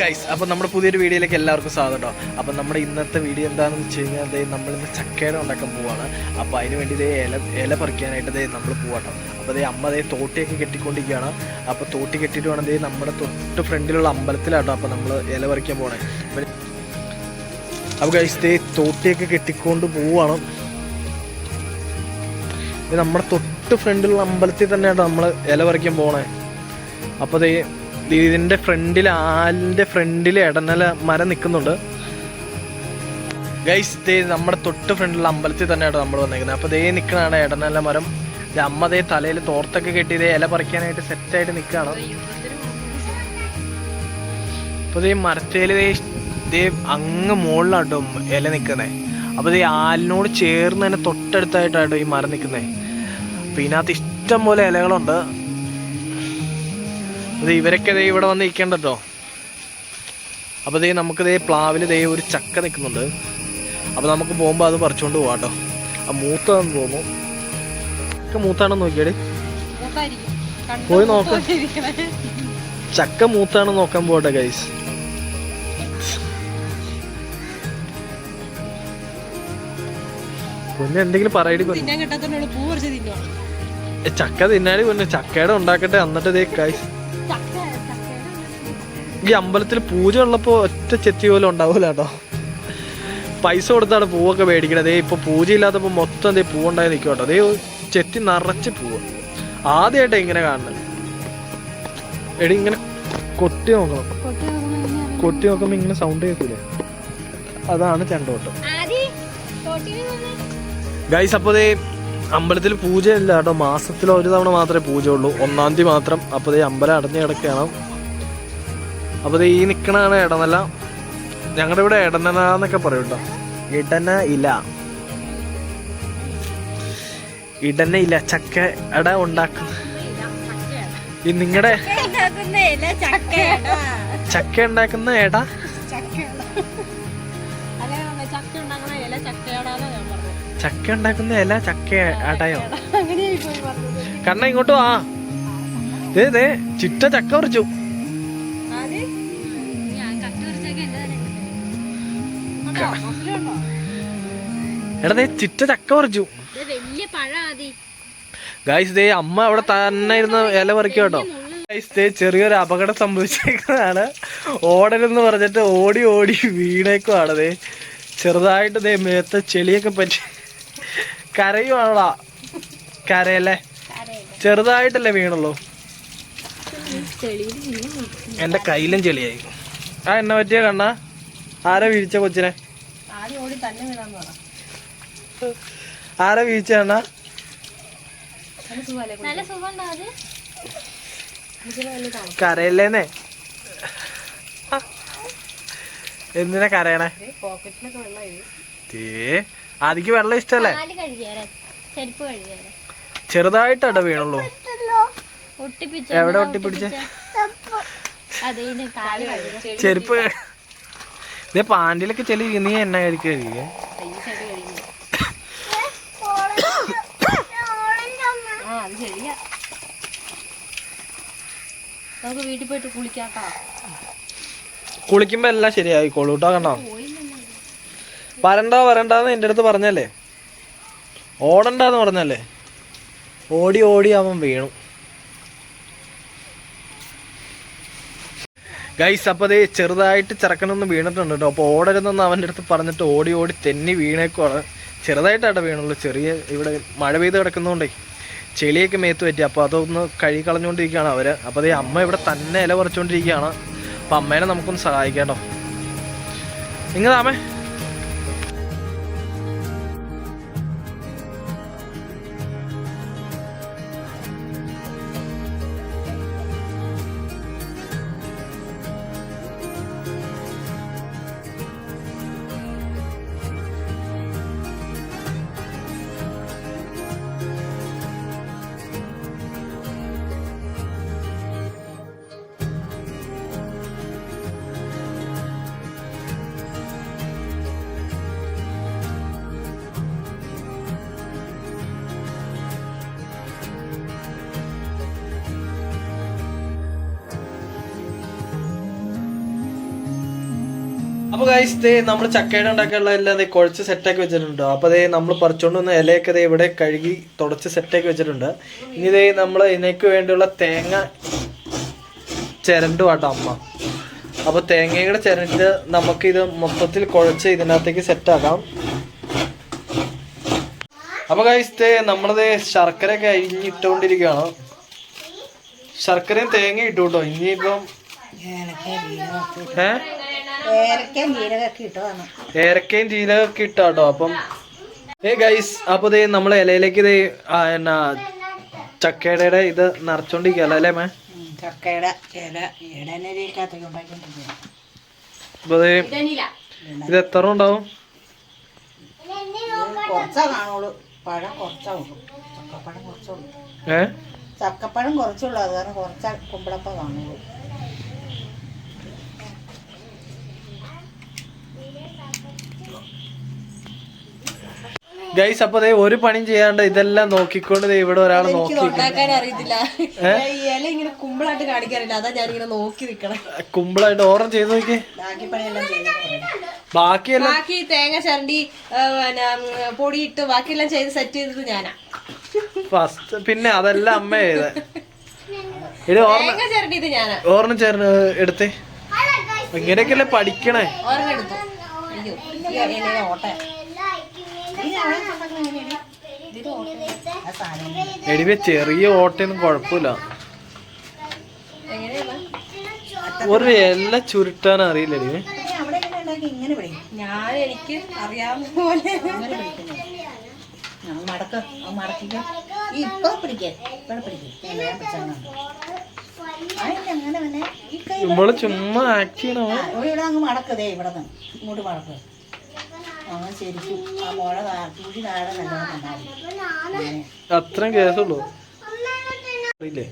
Guys അപ്പം നമ്മുടെ പുതിയൊരു വീഡിയോയിലേക്ക് എല്ലാവർക്കും സ്വാഗതം കേട്ടോ അപ്പം നമ്മുടെ ഇന്നത്തെ വീഡിയോ എന്താണെന്ന് വെച്ച് കഴിഞ്ഞാൽ ദേ നമ്മളിന്ന് ചക്കയുടെ ഉണ്ടാക്കാൻ പോവാണ്. അപ്പോൾ അതിന് വേണ്ടി ഇതേ ഇല ഇല പറിക്കാനായിട്ട് അതേ നമ്മൾ പോവാട്ടോ അപ്പോൾ അതേ അമ്മ അതേ തോട്ടിയൊക്കെ കെട്ടിക്കൊണ്ടിരിക്കുകയാണ്. അപ്പോൾ തോട്ടി കെട്ടിയിട്ട് വേണം അതേ നമ്മുടെ തൊട്ട് ഫ്രണ്ടിലുള്ള അമ്പലത്തിലാട്ടോ അപ്പോൾ നമ്മൾ ഇല പറിക്കാൻ പോകണേ അപ്പോൾ ഗൈസ് ഇതേ തോട്ടിയൊക്കെ കെട്ടിക്കൊണ്ട് ഇത് നമ്മുടെ തൊട്ട് ഫ്രണ്ടിലുള്ള അമ്പലത്തിൽ തന്നെയാണ് നമ്മൾ ഇല പറിക്കാൻ പോണേ. അപ്പോൾ ദേ ഇതിന്റെ ഫ്രണ്ടിൽ ആലിന്റെ ഫ്രണ്ടിൽ ഇടനല മരം നിൽക്കുന്നുണ്ട് ഗൈസ് ദേ നമ്മുടെ തൊട്ട് ഫ്രണ്ടിലുള്ള അമ്പലത്തിൽ തന്നെയാണ് നമ്മൾ വന്നേക്കുന്നത്. അപ്പോൾ ദേ നിൽക്കണതാണ് ഇടനല മരം. അമ്മ ദേ തലയിൽ തോർത്തൊക്കെ കെട്ടി ദേ ഇല പറിക്കാനായിട്ട് സെറ്റായിട്ട് നിൽക്കുകയാണ് അപ്പോൾ ദേ മരത്തേൽ ദേ ദേ അങ്ങ് മുകളിലാട്ടോ ഇല നിൽക്കുന്നത് അപ്പോൾ ദേ ആലിനോട് ചേർന്ന് തന്നെ തൊട്ടടുത്തായിട്ടാട്ടോ ഈ മരം നിൽക്കുന്നത് അപ്പോൾ ഇതിനകത്ത് ഇഷ്ടം പോലെ ഇലകളുണ്ട്. അത് ഇവരൊക്കെ ദേ ഇവിടെ വന്ന് നിൽക്കേണ്ടല്ലോ. അപ്പൊ അപ്പോൾ ദേ നമുക്ക് ദേ പ്ലാവിൽ ദേ ഒരു ചക്ക നിൽക്കുന്നുണ്ട്. അപ്പോൾ നമുക്ക് പോകുമ്പോൾ അത് പറിച്ചുകൊണ്ട് പോവാട്ടോ കേട്ടോ. ആ മൂത്താന്ന് തോന്നുന്നു. ചക്ക മൂത്താണെന്ന് നോക്കിയാടി. പോയി നോക്ക്. ചക്ക മൂത്താണെന്ന് നോക്കാൻ പോട്ടെ ഗൈസ് പിന്നെ എന്തെങ്കിലും പറയടി ചക്ക തിന്നാടി പിന്നെ. ചക്കയുടെ ഉണ്ടാക്കട്ടെ എന്നിട്ട് ഗൈസ് ഈ അമ്പലത്തിൽ പൂജ ഉള്ളപ്പോൾ ഒറ്റ ചെത്തി പോലും ഉണ്ടാവില്ല കേട്ടോ. പൈസ കൊടുത്താണ് പൂവൊക്കെ മേടിക്കണത്. ദേ ഇപ്പൊ പൂജ ഇല്ലാത്തപ്പോ മൊത്തം ദേ പൂവുണ്ടായി നിൽക്കും കേട്ടോ അതേ ചെത്തി നിറച്ച് പൂവ്. ആദ്യമായിട്ട് ഇങ്ങനെ കാണുന്നത്. എടി ഇങ്ങനെ കൊട്ടി നോക്കണം. കൊട്ടി നോക്കുമ്പോ ഇങ്ങനെ സൗണ്ട് കേൾക്കൂലേ? അതാണ് ചെണ്ടോട്ടം. ഗൈസ് അപ്പോൾ ദേ അമ്പലത്തിൽ പൂജയില്ല കേട്ടോ. മാസത്തിൽ ഒരു തവണ മാത്രമേ പൂജ ഉള്ളൂ ഒന്നാം തീയതി മാത്രം. അപ്പോൾ അമ്പലം അടഞ്ഞു കിടക്കുകയാണ്. അപ്പോൾ ഈ നിൽക്കണതാണ് ഇടനല ഞങ്ങളുടെ ഇവിടെ ഇടനല എന്നൊക്കെ പറയും കേട്ടോ ഇടന ഇല. ഇടന ഇല ചക്ക അട ഉണ്ടാക്കുന്ന ഈ നിങ്ങളുടെ ചക്ക ഉണ്ടാക്കുന്ന ഇട ചക്ക ഉണ്ടാക്കുന്ന ഇല ചക്ക അടയോ? കണ്ണ ഇങ്ങോട്ട് വാ. ദേ ദേ ചിറ്റ ചക്ക പറിച്ചു. എടാ ദേ ചിറ്റ ചക്ക പറിച്ചു ഗായ്സ് ദേ അമ്മ അവിടെ തന്നെ ഇരുന്ന് ഇല പറിക്കും കേട്ടോ. ഗൈസ് ദേ ചെറിയൊരു അപകടം സംഭവിച്ചേക്കുന്നതാണ്. ഓടരുന്ന് പറഞ്ഞിട്ട് ഓടി ഓടി വീണേക്കുവാണ് ദേ. ചെറുതായിട്ട് ദേ മേത്ത ചെളിയൊക്കെ പറ്റി കരയുവാണോടാ? കരയല്ലേ? ചെറുതായിട്ടല്ലേ വീണുള്ളൂ? എന്റെ കയ്യിലും ചെളിയായി. ആ എന്നെ പറ്റിയ കണ്ണ? ആരാ വീഴിച്ച കൊച്ചിനെ? ആദ്യം ഓടി തന്നെ വീണാന്ന് പറ. ആരെ വീഴ്ച നല്ല സുഖം കരയല്ലേന്നേ? എന്തിനാ കരയണേ? പോക്കറ്റിലൊക്കെ വെള്ളം ഇത് ഏ ആദിക്ക് വെള്ളം ഇഷ്ടല്ലേ? ചെറുതായിട്ടാട്ടോ ചെരുപ്പ് ചെറുതായിട്ടാ വീണുള്ളൂ. എവിടെ ഒട്ടിപ്പിടിച്ചേ? അതെ കഴിഞ്ഞു ചെരുപ്പ് ഇതേ പാന്റിലൊക്കെ ചെളി നീ എണ്ണ കഴിക്കുക നമുക്ക് വീട്ടിൽ പോയിട്ട് കുളിക്കാട്ടോ. കുളിക്കുമ്പോ എല്ലാം ശരിയായിക്കോളൂ കേട്ടോ വരണ്ടോ വരണ്ട വരണ്ടെന്ന് എന്റെ അടുത്ത് പറഞ്ഞല്ലേ? ഓടണ്ടെന്ന് പറഞ്ഞല്ലേ? ഓടി ഓടി അവൻ വീണു. ഗൈസ് അപ്പോൾ അതേ ചെറുതായിട്ട് ചെറുക്കനൊന്ന് വീണിട്ടുണ്ട് കേട്ടോ. അപ്പോൾ ഓടരുതെന്ന് അവന്റെ അടുത്ത് പറഞ്ഞിട്ട് ഓടി ഓടി തെന്നി വീണേക്കുവാണ്. ചെറുതായിട്ടാണ് വീണുള്ളൂ. ചെറിയ ഇവിടെ മഴ പെയ്ത് കിടക്കുന്നതുകൊണ്ടേ ചെളിയൊക്കെ മേത്ത് പറ്റി. അപ്പോൾ അതൊന്ന് കഴി കളഞ്ഞുകൊണ്ടിരിക്കുകയാണ് അവർ അപ്പോൾ അതേ അമ്മ ഇവിടെ തന്നെ ഇല പറിച്ചുകൊണ്ടിരിക്കുകയാണ്. അപ്പോൾ അമ്മേനെ നമുക്കൊന്ന് സഹായിക്കാം കേട്ടോ. നിങ്ങളാമേ അപ്പൊ ഗൈസ് ദേ നമ്മൾ ചക്കയുടെ ഉണ്ടാക്കാനുള്ള എല്ലാം ദേ കുഴച്ച് സെറ്റാക്കി വെച്ചിട്ടുണ്ട്. അപ്പൊ ദേ നമ്മൾ പറിച്ചോണ്ട് വന്ന ഇലയൊക്കെ ദേ ഇവിടെ കഴുകി തുടച്ച് സെറ്റാക്കി വെച്ചിട്ടുണ്ട്. ഇനി ദേ നമ്മൾ ഇതിനേക്ക് വേണ്ടിയുള്ള തേങ്ങ ചിരണ്ടു ആട്ടോ അമ്മ. അപ്പൊ തേങ്ങയുടെ ചിരണ്ട് നമുക്ക് ഇത് മൊത്തത്തിൽ കുഴച്ച് ഇതിനകത്തേക്ക് സെറ്റാക്കാം അപ്പൊ ഗൈസ് ദേ നമ്മളത് ശർക്കര ഒക്കെ അരിഞ്ഞിട്ടുകൊണ്ടിരിക്കുകയാണ് ശർക്കരയും തേങ്ങയും ഇട്ടു കേട്ടോ. ഇനിയിപ്പം ഏഹ് ഏലക്കയും ജീരകമൊക്കെ ഇട്ടതാണ് ഏരക്കയും ജീരകമൊക്കെ ഇട്ടാട്ടോ അപ്പം ഏ ഗൈസ് അപ്പൊ ഇതേ നമ്മളെ ഇലയിലേക്ക് ഇതേ എന്നാ ചക്കയുടെ ഇത് നിറച്ചോണ്ടിരിക്കല്ലോ അല്ലേ മേ? ചക്കയുടെ ഇല ഇടനരിക്കകത്തൊക്കെ ഉണ്ടാക്കിക്കൊണ്ടിരിക്കുക അപ്പൊ ദേ ഇത് എത്ര ഉണ്ടാവും? കുറച്ചാ കാണുള്ളൂ. പഴം കുറച്ചാ ഉള്ളൂ. ചക്കപ്പഴം കുറച്ചുള്ളൂ ഏ? ചക്കപ്പഴം കുറച്ചുള്ളൂ അത് കാരണം കുറച്ചാ കുമ്പളപ്പ കാണുള്ളൂ. ഗൈസ് അപ്പൊ ഒരു പണിയും ചെയ്യാണ്ട് ഇതെല്ലാം നോക്കിക്കൊണ്ട് ഇവിടെ ഒരാൾ നോക്കി കുമ്പിളായിട്ട് ഓറം ചെയ്ത് നോക്കി ബാക്കിയെല്ലാം ബാക്കി തേങ്ങ ചരണ്ടി പൊടിയിട്ട് ബാക്കിയെല്ലാം ചെയ്ത് സെറ്റ് ചെയ്തത് ഞാനാ. ഫസ്റ്റ് പിന്നെ അതെല്ലാം അമ്മ ചെയ്ത. ഇത് ഞാൻ ഓർമ്മ ചേർന്ന് എടുത്തേ. ഇങ്ങനെയൊക്കെയല്ലേ പഠിക്കണേ? ഓർമ്മ എടുത്തു. അയ്യോ ഓട്ട. എടിവേ ചെറിയ ഓട്ടയൊന്നും കുഴപ്പമില്ല ഒരു എല്ലാം ചുരുട്ടാൻ അറിയില്ല എടിവേ പിടിക്കും ഞാൻ എനിക്ക് അറിയാവുന്ന പോലെ. മടക്ക് മടക്കിക്ക്. ഇപ്പൊ ഇപ്പഴ നമ്മൾ ചുമ്മാ ആക്ട് ചെയ്യണോ? ഇവിടെ അങ്ങ് മടക്കതേ ഇവിടെ നിന്ന് ഇങ്ങോട്ട് മടക്ക്. ശരിക്കും. ആ മുള നല്ലോണം അങ്ങനെ അത്രയും കേസുള്ളൂ അറിയില്ലേ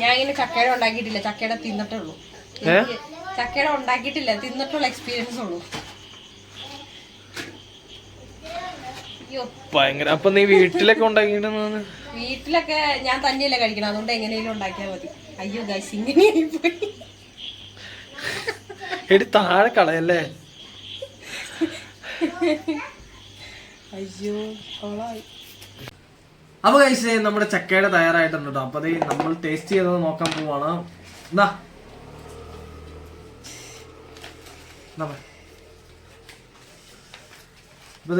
ഞാൻ ഇങ്ങനെ ചക്കയുടെ ഉണ്ടാക്കിയിട്ടില്ല. ചക്കയുടെ തിന്നിട്ടേ ഉള്ളൂ ചക്കേട ചക്കയുടെ ഉണ്ടാക്കിയിട്ടില്ല. തിന്നിട്ടുള്ള എക്സ്പീരിയൻസ് ഉള്ളൂ. ഭയങ്കര. അപ്പൊ നീ വീട്ടിലൊക്കെ ഉണ്ടാക്കിട്ടുണ്ടെന്ന് വീട്ടിലൊക്കെ ഞാൻ തന്നെയല്ലേ കഴിക്കണം. അതുകൊണ്ട് എങ്ങനെയും ഉണ്ടാക്കിയാൽ മതി. അയ്യോ ഗൈസ് ഇങ്ങനെയായി പോയി എടി താഴെ കളയല്ലേ? അയ്യോ അപ്പൊ കഴിച്ചേ നമ്മുടെ ചക്കയുടെ തയ്യാറായിട്ടുണ്ട് കേട്ടോ അപ്പൊ ദേ നമ്മൾ ടേസ്റ്റ് ചെയ്തത് നോക്കാൻ പോവാണ്. അപ്പൊ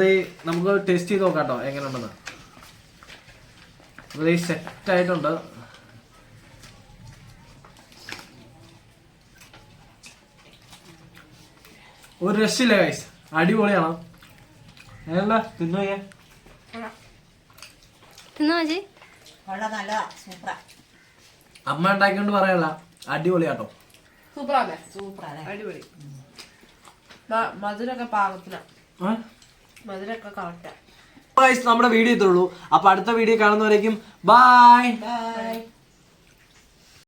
നമുക്ക് ടേസ്റ്റ് ചെയ്ത് നോക്കാം കേട്ടോ എങ്ങനെയുണ്ടെന്ന്. അപ്പൊ സെറ്റ് ആയിട്ടുണ്ട്. ഒരു രക്ഷയില്ല ഗൈസ് അടിപൊളിയാണോ. അല്ല തിന്നോയ്യേ തിന്നാ മതി വെള്ളം നല്ലതാ. സൂപ്പറാ. അമ്മ ഉണ്ടാക്കിയോണ്ട് പറയല്ല. അടിപൊളിയാട്ടോ. സൂപ്പറാണേ സൂപ്പറാ അടിപൊളി. മധുരൊക്കെ പാകത്തിന. ഏ? മധുരൊക്കെ കറക്റ്റാ Guys, നമ്മുടെ വീഡിയോ എത്തുള്ളൂ അപ്പൊ അടുത്ത വീഡിയോ കാണുന്നവരേക്കും ബൈ ബൈ